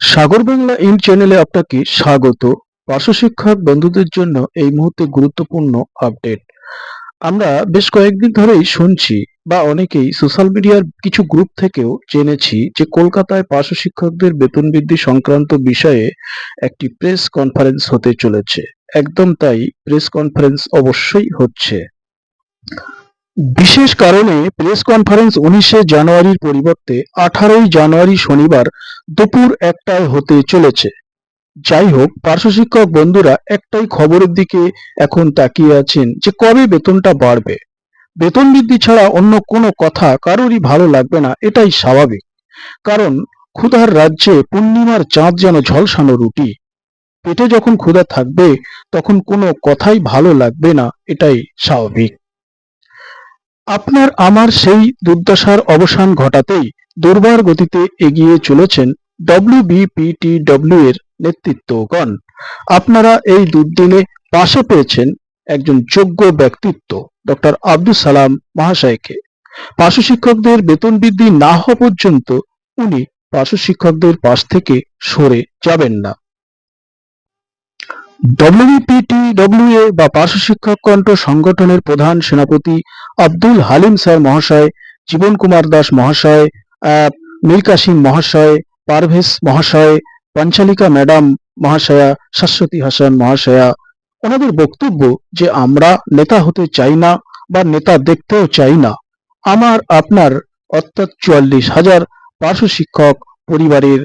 সাগর Bangla in চ্যানেলে আপনাকে স্বাগত। পার্শ্ব শিক্ষক বন্ধুদের জন্য এই মুহূর্তে গুরুত্বপূর্ণ আপডেট। আমরা বেশ কয়েকদিন ধরেই শুনছি বা অনেকেই সোশ্যাল মিডিয়ার কিছু গ্রুপ থেকেও জেনেছি যে কলকাতায় পার্শ্ব শিক্ষকদের বেতন বৃদ্ধি সংক্রান্ত বিষয়ে একটি প্রেস কনফারেন্স হতে চলেছে। একদম তাই প্রেস কনফারেন্স অবশ্যই হচ্ছে। বিশেষ কারণে প্রেস কনফারেন্স উনিশে জানুয়ারির পরিবর্তে আঠারোই জানুয়ারি শনিবার দুপুর একটায় হতে চলেছে। যাই হোক, পার্শ্ব শিক্ষক বন্ধুরা একটাই খবরের দিকে এখন তাকিয়ে আছেন যে কবে বেতনটা বাড়বে। বেতন বৃদ্ধি ছাড়া অন্য কোনো কথা কারোরই ভালো লাগবে না, এটাই স্বাভাবিক। কারণ ক্ষুধার রাজ্যে পূর্ণিমার চাঁদ যেন ঝলসানো রুটি। পেটে যখন ক্ষুধা থাকবে, তখন কোনো কথাই ভালো লাগবে না, এটাই স্বাভাবিক। আপনার আমার সেই দুর্দশার অবসান ঘটাতেই দুর্বার গতিতে এগিয়ে চলেছেন ডব্লিউবিপিটিডব্লিউ এর নেতৃত্বগণ। আপনারা এই দুর্দিনে পাশে পেয়েছেন একজন যোগ্য ব্যক্তিত্ব, ডক্টর আব্দুল সালাম মহাশয়কে। পার্শ্ব শিক্ষকদের বেতন বৃদ্ধি না হওয়া পর্যন্ত উনি পার্শ্ব শিক্ষকদের পাশ থেকে সরে যাবেন না। ডব্লিউপিটিডব্লিউ বা পার্শ্ব শিক্ষক কণ্ঠ সংগঠনের প্রধান সেনাপতি আব্দুল হালিম স্যার মহাশয়, জীবন কুমার দাস মহাশয় মীর মহাশয়, পারভেজ মহাশয়, পঞ্চালিকা ম্যাডাম মহাশয়া, শাশ্বতী হাসান মহাশয়া। ওনাদের বক্তব্য যে আমরা নেতা হতে চাই না বা নেতা দেখতেও চাই না, আমার, আপনার অর্থাৎ চুয়াল্লিশ হাজার পার্শ্ব শিক্ষক পরিবারের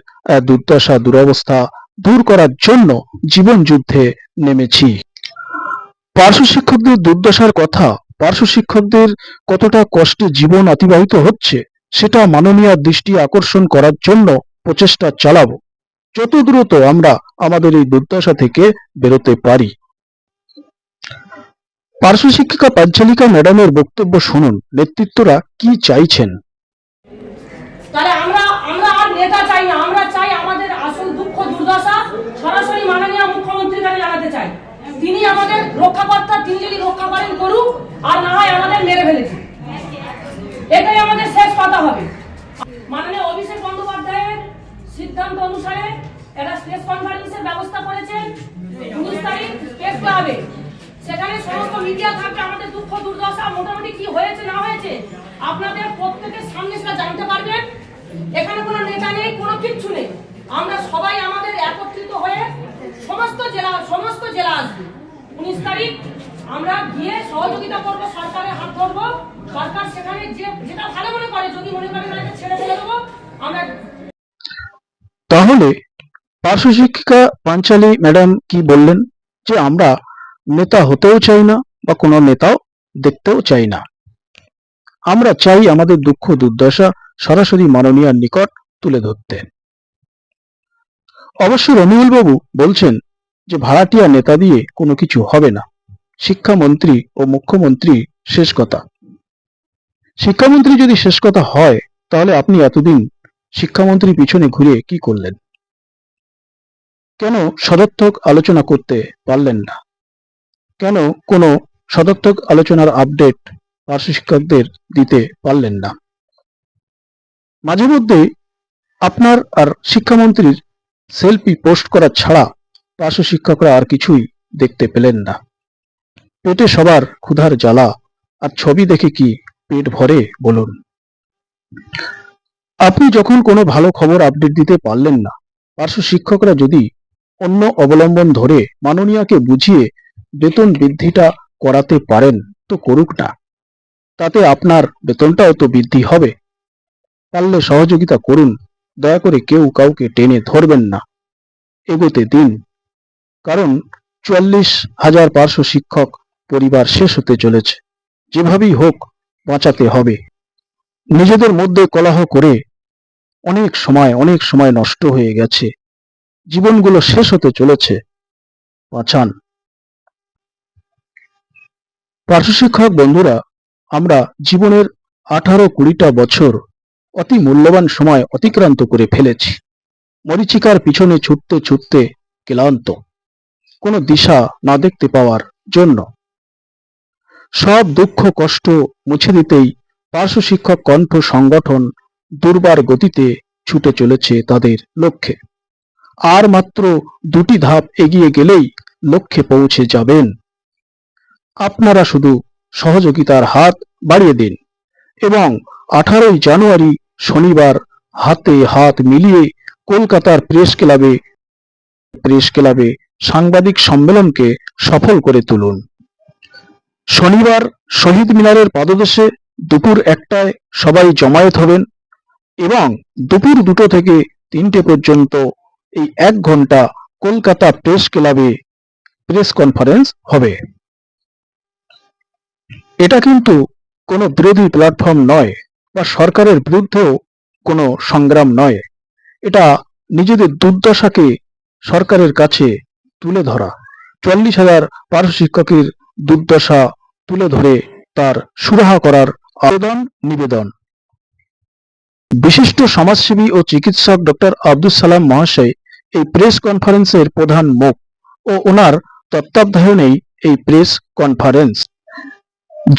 দুর্দশা, দুরবস্থা দূর করার জন্য জীবন যুদ্ধে নেমেছি। পার্শ্ব শিক্ষকদের দুর্দশার কথা, পার্শ্ব শিক্ষকদের কতটা কষ্টে জীবন অতিবাহিত হচ্ছে, সেটা মাননীয় দৃষ্টি আকর্ষণ করার জন্য প্রচেষ্টা চালাবো। যত দ্রুত আমরা আমাদের এই দুর্দশা থেকে বেরোতে পারি। পার্শ্ব শিক্ষিকা পাঞ্চালিকা ম্যাডামের বক্তব্য শুনুন, নেতৃত্বরা কি চাইছেন? আমরা আমরা আর নেতা চাই না, আমরা চাই আমাদের আসল দুঃখ দুর্দশা সরাসরি মাননীয় মুখ্যমন্ত্রীর কাছে জানাতে চাই তিনি আমাদের রক্ষাকর্তা, তিনি যদি রক্ষা করেন করুক, আর না হয় আমাদের মেরে ফেলেছে। এটাই আমাদের শেষ কথা হবে। মাননীয় অভিষেক বন্দ্যোপাধ্যায়ের সিদ্ধান্ত অনুসারে একটা প্রেস কনফারেন্সের ব্যবস্থা করেছেন প্রেস ক্লাবে সেখানে সমস্ত মিডিয়া থাকবে, আমাদের দুঃখ, দুর্দশা, মোটামুটি কি হয়েছে, না হয়েছে, আপনাদের প্রত্যেকের সামনে সেটা জানতে পারবেন। এখানে কোনো নেতা নেই, কোনো কিচ্ছু নেই। আমরা সবাই আমাদের একত্রিত হয়ে সমস্ত জেলা সমস্ত জেলা আসবে। উনিশ তারিখ আমরা গিয়ে সহযোগিতা করব, সরকারের হাত ধরবো। সরকার সেখানে যে যেটা ভালো মনে করে, যদি মনে করে না ছেড়ে ফেলে দেবো। আমরা তাহলে পার্শ্ব শিক্ষিকা পাঞ্চালি ম্যাডাম কি বললেন? যে আমরা নেতা হতেও চাই না বা কোনো নেতাও দেখতেও চাই না। আমরা চাই আমাদের দুঃখ দুর্দশা সরাসরি মাননীয়ার নিকট তুলে ধরতে। অবশ্য রমিউল বাবু বলছেন যে ভাড়াটিয়া নেতা দিয়ে কোনো কিছু হবে না। শিক্ষামন্ত্রী ও মুখ্যমন্ত্রী শেষ কথা। শিক্ষামন্ত্রী যদি শেষ কথা হয়, তাহলে আপনি এতদিন শিক্ষামন্ত্রী পিছনে ঘুরে কি করলেন? কেন সদর্থক আলোচনা করতে পারলেন না? কেন কোনো সদর্থক আলোচনার আপডেট পার্শ্ব শিক্ষকদের দিতে পারলেন না? মাঝে মধ্যে আপনার আর শিক্ষামন্ত্রীর সেলফি পোস্ট করা ছাড়া পার্শ্ব শিক্ষকরা আর কিছুই দেখতে পেলেন না। পেটে সবার ক্ষুধার জ্বালা আর ছবি দেখে কি পেট ভরে বলুন। আপনি যখন কোনো ভালো খবর আপডেট দিতে পারলেন না, পার্শ্ব শিক্ষকরা যদি অন্য অবলম্বন ধরে মাননীয়াকে বুঝিয়ে বেতন বৃদ্ধিটা করাতে পারেন, তো করুক না। তাতে আপনার বেতনটাও তো বৃদ্ধি হবে। পারলে সহযোগিতা করুন, দয়া করে কেউ কাউকে টেনে ধরবেন না। এগোতে দিন। কারণ চুয়াল্লিশ হাজার পার্শ্ব শিক্ষক পরিবার শেষ হতে চলেছে। যেভাবেই হোক, বাঁচাতে হবে। নিজেদের মধ্যে কলহ করে অনেক সময় অনেক সময় নষ্ট হয়ে গেছে। জীবনগুলো শেষ হতে চলেছে। বাঁচান। পার্শ্ব শিক্ষক বন্ধুরা, আমরা জীবনের আঠারো কুড়িটা বছর অতি মূল্যবান সময় অতিক্রান্ত করে ফেলেছি। মরিচিকার পিছনে ছুটতে ছুটতে ক্লান্ত। কোনো দিশা না দেখতে পাওয়ার জন্য। সব দুঃখ কষ্ট মুছে দিতেই পার্শ্ব শিক্ষক কণ্ঠ সংগঠন দুর্বার গতিতে ছুটে চলেছে তাদের লক্ষ্যে। আর মাত্র দুটি ধাপ এগিয়ে গেলেই লক্ষ্যে পৌঁছে যাবেন। আপনারা শুধু সহযোগিতার হাত বাড়িয়ে দিন এবং আঠারোই জানুয়ারি শনিবার হাতে হাত মিলিয়ে কলকাতার প্রেস ক্লাবে প্রেস ক্লাবে সাংবাদিক সম্মেলনকে সফল করে তুলুন। শনিবার শহীদ মিনারের পাদদেশে দুপুর একটায় সবাই জমায়েত হবেন এবং দুপুর দুটো থেকে তিনটে পর্যন্ত এই এক ঘণ্টা কলকাতা প্রেস ক্লাবে প্রেস কনফারেন্স হবে। এটা কিন্তু কোনো বিরোধী প্ল্যাটফর্ম নয় বা সরকারের বিরুদ্ধেও কোনো সংগ্রাম নয়। এটা নিজেদের দুর্দশাকে সরকারের কাছে তুলে ধরা। চল্লিশ হাজার পার্শ্ব শিক্ষকের দুর্দশা তুলে ধরে তার সুরাহা করার আবেদন, নিবেদন। বিশিষ্ট সমাজসেবী ও চিকিৎসক ডক্টর আব্দুল সালাম মহাশয় এই প্রেস কনফারেন্সের প্রধান মুখ ও ওনার তত্ত্বাবধানেই এই প্রেস কনফারেন্স।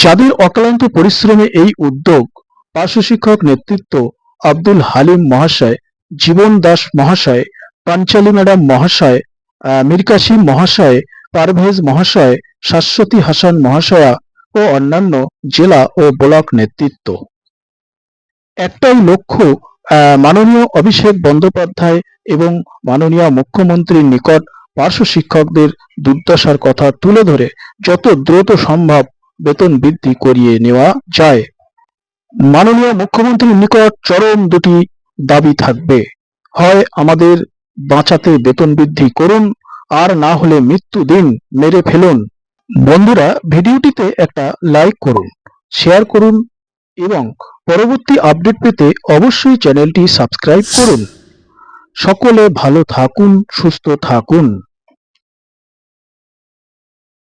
যাদের অক্লান্ত পরিশ্রমে এই উদ্যোগ, পার্শ্ব শিক্ষক নেতৃত্ব আব্দুল হালিম মহাশয়, জীবন দাস মহাশয়, পাঞ্চালী ম্যাডাম মহাশয় মীর কাসিম মহাশয়, পারভেজ মহাশয়, শাশ্বতী হাসান মহাশয়া ও অন্যান্য জেলা ও ব্লক নেতৃত্ব। একটাই লক্ষ্য মাননীয় অভিষেক বন্দ্যোপাধ্যায় এবং মাননীয় মুখ্যমন্ত্রীর নিকট পার্শ্ব শিক্ষকদের দুর্দশার কথা তুলে ধরে যত দ্রুত সম্ভব বেতন বৃদ্ধি করিয়ে নেওয়া যায়। মাননীয় মুখ্যমন্ত্রীর নিকট চরম দুটি দাবি থাকবে। হয় আমাদের বাঁচাতে বেতন বৃদ্ধি করুন, আর না হলে মৃত্যু দিন মেরে ফেলুন। বন্ধুরা, ভিডিওটিতে একটা লাইক করুন শেয়ার করুন, এবং পরবর্তী আপডেট পেতে অবশ্যই চ্যানেলটি সাবস্ক্রাইব করুন। সকলে ভালো থাকুন, সুস্থ থাকুন।